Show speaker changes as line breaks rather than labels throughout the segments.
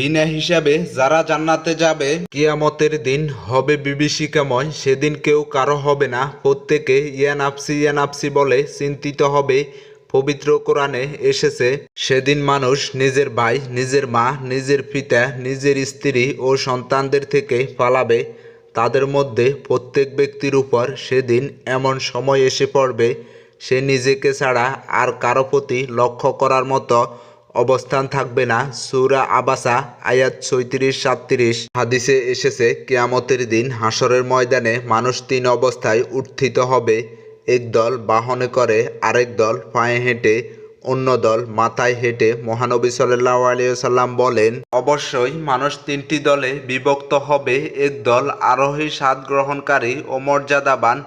বিনা হিসাবে যারা জান্নাতে যাবে, কিয়ামতের দিন হবে বিভীষিকাময়, সেদিন কেউ কারও হবে না। প্রত্যেকে ইয়ানাপসি ইয়ানাপসি বলে চিন্তিত হবে। পবিত্র কোরআনে এসেছে, সেদিন মানুষ নিজের ভাই, নিজের মা, নিজের পিতা, নিজের স্ত্রী ও সন্তানদের থেকে পালাবে। তাদের মধ্যে প্রত্যেক ব্যক্তির উপর সেদিন এমন সময় এসে পড়বে। সে নিজেকে ছাড়া আর কারও প্রতি লক্ষ্য করার মতো অবস্থান থাকবে না। সুরা আবাসা, আয়াত ছয়ত্রিশ, সাতত্রিশ। হাদিসে এসেছে, কেয়ামতের দিন হাসরের ময়দানে মানুষ তিন অবস্থায় উত্থিত হবে। এক দল বাহনে করে, আরেক দল পায়ে হেঁটে, অন্য দল মাথায় হেঁটে। মহানবী সাল্লাহ আলিয়াল্লাম বলেন, অবশ্যই মানুষ তিনটি দলে বিভক্ত হবে। এক দল আরোহী স্বাদ গ্রহণকারী ও মর্যাদাবান,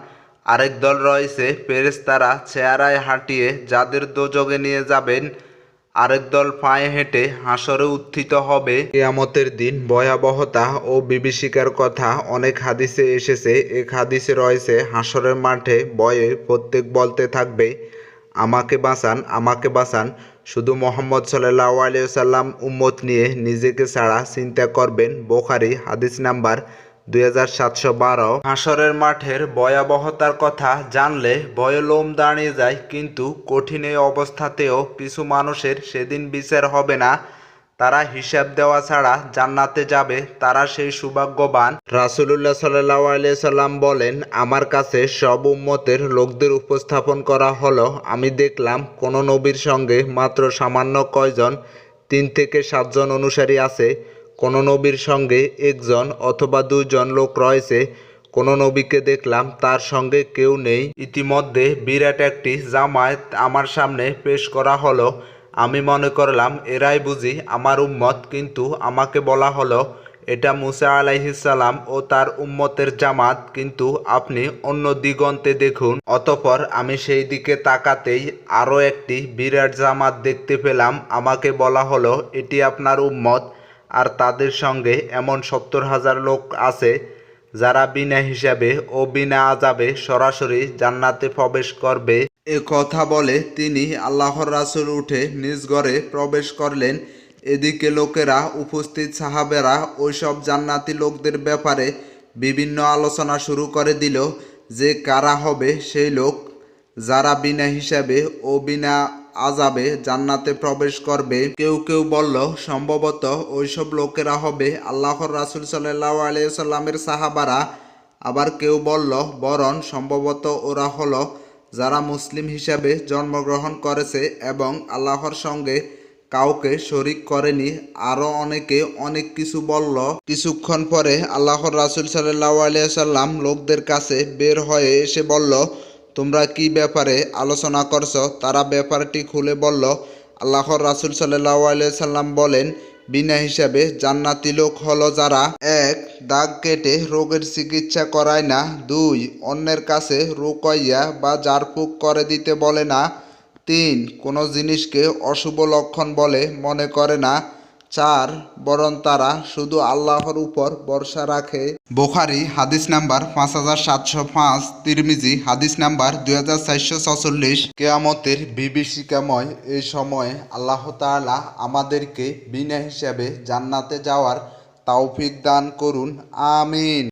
আরেক দল রয়েছে পেরেস্তারা চেয়ারায় হাঁটিয়ে যাদের দোজগে নিয়ে যাবেন আরেক দল পায়ে হেঁটে হাসরে উত্থিত হবে। কেয়ামতের দিন ভয়াবহতা ও বিভীষিকার কথা অনেক হাদিসে এসেছে। এক হাদিসে রয়েছে, হাসরের মাঠে বয়ে প্রত্যেক বলতে থাকবে, আমাকে বাঁচান আমাকে বাঁচান। শুধু মোহাম্মদ সাল্লাহ আলিয়াল্লাম উম্মত নিয়ে নিজেকে ছাড়া চিন্তা করবেন বোখারি হাদিস নাম্বার দুই হাজার সাতশো বারো। হাসরের মাঠের ভয়াবহতার কথা জানলে ভয়ে লোম দাঁড়িয়ে যায়, কিন্তু কঠিন এই অবস্থাতেও কিছু মানুষের সেদিন বিচার হবে না। তারা হিসাব দেওয়া ছাড়া জান্নাতে যাবে, তারা সেই সৌভাগ্যবান। রাসুলুল্লাহ সাল্লাহ সাল্লাম বলেন, আমার কাছে সব উম্মতের লোকদের উপস্থাপন করা হলো। আমি দেখলাম কোন নবীর সঙ্গে মাত্র সামান্য কয়জন, তিন থেকে সাতজন অনুসারী আছে। কোন নবীর সঙ্গে একজন অথবা দুইজন লোক রয়েছে, কোন নবীকে দেখলাম তার সঙ্গে কেউ নেই। ইতিমধ্যে বিরাট একটি জামায়াত আমার সামনে পেশ করা হলো। আমি মনে করলাম, এরাই বুঝি আমার উম্মত, কিন্তু আমাকে বলা হলো, এটা মুসা আলাইহিসাল্লাম ও তার উম্মতের জামাত, কিন্তু আপনি অন্য দিগন্তে দেখুন। অতপর আমি সেই দিকে তাকাতেই আরও একটি বিরাট জামাত দেখতে পেলাম। আমাকে বলা হলো, এটি আপনার উম্মত আর তাদের সঙ্গে এমন সত্তর হাজার লোক আছে যারা বিনা হিসাবে ও বিনা আজাবে সরাসরি জান্নাতে প্রবেশ করবে। এ কথা বলে তিনি আল্লাহর রাসূল উঠে নিজ ঘরে প্রবেশ করলেন। এদিকে লোকেরা, উপস্থিত সাহাবেরা ওইসব জান্নাতি লোকদের ব্যাপারে বিভিন্ন আলোচনা শুরু করে দিল যে কারা হবে সেই লোক যারা বিনা হিসাবে ও বিনা আজাবে জান্নাতে প্রবেশ করবে। কেউ কেউ বলল, সম্ভবত ওইসব লোকেরা হবে আল্লাহর রাসুল সাল্লাহ আলিয়াল্লামের সাহাবারা। আবার কেউ বলল বরণ সম্ভবত ওরা হলো যারা মুসলিম হিসাবে জন্মগ্রহণ করেছে এবং আল্লাহর সঙ্গে কাউকে শরিক করেনি। আরও অনেকে অনেক কিছু বলল। কিছুক্ষণ পরে আল্লাহর রাসূল সাল্লাহ আলিয়াল্লাম লোকদের কাছে বের হয়ে এসে বলল তোমরা কি ব্যাপারে আলোচনা করছ? তারা ব্যাপারটি খুলে বলল, আল্লাহর রাসূল সাল্লাম বলেন, বিনা হিসাবে জান্নাতি লোক হলো যারা, এক, দাগ কেটে রোগের চিকিৎসা করায় না, দুই, অন্যের কাছে রুকইয়া বা জারফুক করে দিতে বলে না, তিন, কোনো জিনিসকে অশুভ লক্ষণ বলে মনে করে না চার, বরং তারা শুধু আল্লাহর উপর ভরসা রাখে। বোখারি হাদিস নাম্বার পাঁচ হাজার সাতশো পাঁচ, তিরমিজি হাদিস নাম্বার দুই হাজার চারশো ছচল্লিশ। কেয়ামতের বিভীষিকাময় এই সময়ে আল্লাহ তালা আমাদেরকে বিনা হিসাবে জান্নাতে যাওয়ার তাওফিক দান করুন। আমিন।